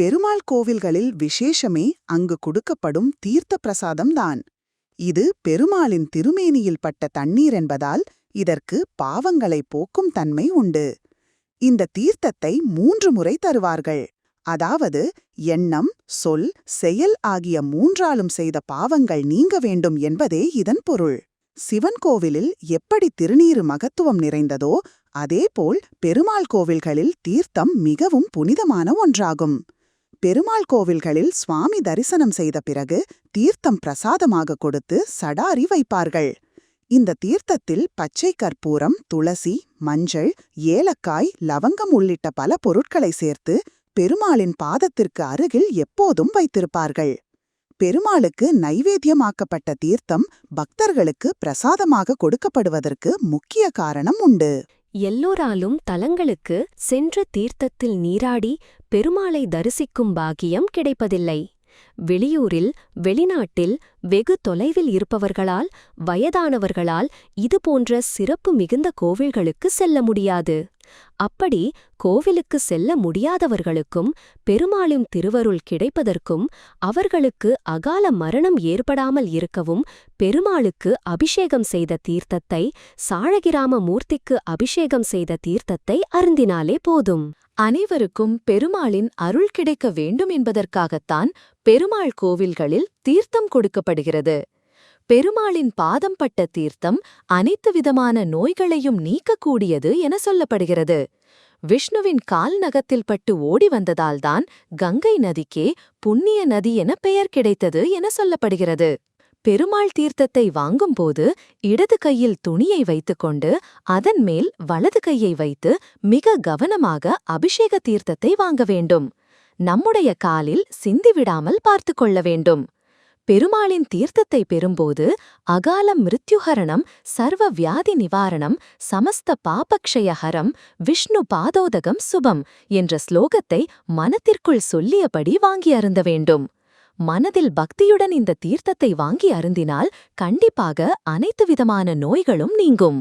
பெருமாள் கோவில்களில் விசேஷமே அங்கு கொடுக்கப்படும் தீர்த்த பிரசாதம்தான் இது பெருமாளின் திருமேனியில் பட்ட தண்ணீர் என்பதால் இதற்கு பாவங்களை போக்கும் தன்மை உண்டு. இந்த தீர்த்தத்தை மூன்று முறை தருவார்கள். அதாவது எண்ணம் சொல் செயல் ஆகிய மூன்றாலும் செய்த பாவங்கள் நீங்க வேண்டும் என்பதே இதன் பொருள். சிவன் கோவிலில் எப்படி திருநீறு மகத்துவம் நிறைந்ததோ அதேபோல் பெருமாள் கோவில்களில் தீர்த்தம் மிகவும் புனிதமான ஒன்றாகும். பெருமாள் கோவில்களில் சுவாமி தரிசனம் செய்த பிறகு தீர்த்தம் பிரசாதமாக கொடுத்து சடாரி வைப்பார்கள். இந்த தீர்த்தத்தில் பச்சை கற்பூரம் துளசி மஞ்சள் ஏலக்காய் லவங்கம் உள்ளிட்ட பல பொருட்களை சேர்த்து பெருமாளின் பாதத்திற்கு அருகில் எப்போதும் வைத்திருப்பார்கள். பெருமாளுக்கு நைவேத்தியமாக்கப்பட்ட தீர்த்தம் பக்தர்களுக்கு பிரசாதமாக கொடுக்கப்படுவதற்கு முக்கிய காரணம் உண்டு. எல்லோராலும் தலங்களுக்கு சென்று தீர்த்தத்தில் நீராடி பெருமாளை தரிசிக்கும் பாக்கியம் கிடைப்பதில்லை. வெளியூரில் வெளிநாட்டில் வெகு தொலைவில் இருப்பவர்களால் வயதானவர்களால் இதுபோன்ற சிறப்பு மிகுந்த கோவில்களுக்கு செல்ல முடியாது. அப்படி கோவிலுக்கு செல்ல முடியாதவர்களுக்கும் பெருமாளின் திருவருள் கிடைப்பதற்கும் அவர்களுக்கு அகால மரணம் ஏற்படாமல் இருக்கவும் பெருமாளுக்கு அபிஷேகம் செய்த தீர்த்தத்தை சாழகிராம மூர்த்திக்கு அபிஷேகம் செய்த தீர்த்தத்தை அருந்தினாலே போதும். அனைவருக்கும் பெருமாளின் அருள் கிடைக்க வேண்டும் என்பதற்காகத்தான் பெருமாள் கோவில்களில் தீர்த்தம் கொடுக்கப்படுகிறது. பெருமாளின் பாதம் பட்ட தீர்த்தம் அனைத்து விதமான நோய்களையும் நீக்கக்கூடியது என சொல்லப்படுகிறது. விஷ்ணுவின் கால் நகத்தில் பட்டு ஓடி வந்ததால்தான் கங்கை நதிக்கே புண்ணிய நதி என பெயர் கிடைத்தது என சொல்லப்படுகிறது. பெருமாள் தீர்த்தத்தை வாங்கும்போது இடது கையில் துணியை வைத்துக்கொண்டு அதன் மேல் வலது கையை வைத்து மிக கவனமாக அபிஷேக தீர்த்தத்தை வாங்க வேண்டும். நம்முடைய காலில் சிந்திவிடாமல் பார்த்து கொள்ள வேண்டும். பெருமாளின் தீர்த்தத்தை பெறும்போது அகாலம் மிருத்யுஹரணம் சர்வ வியாதி நிவாரணம் சமஸ்த பாபக்ஷயஹரம் விஷ்ணு பாதோதகம் சுபம் என்ற ஸ்லோகத்தை மனத்திற்குள் சொல்லியபடி வாங்கி அருந்த வேண்டும். மனதில் பக்தியுடன் இந்த தீர்த்தத்தை வாங்கி அருந்தினால் கண்டிப்பாக அனைத்து விதமான நோய்களும் நீங்கும்.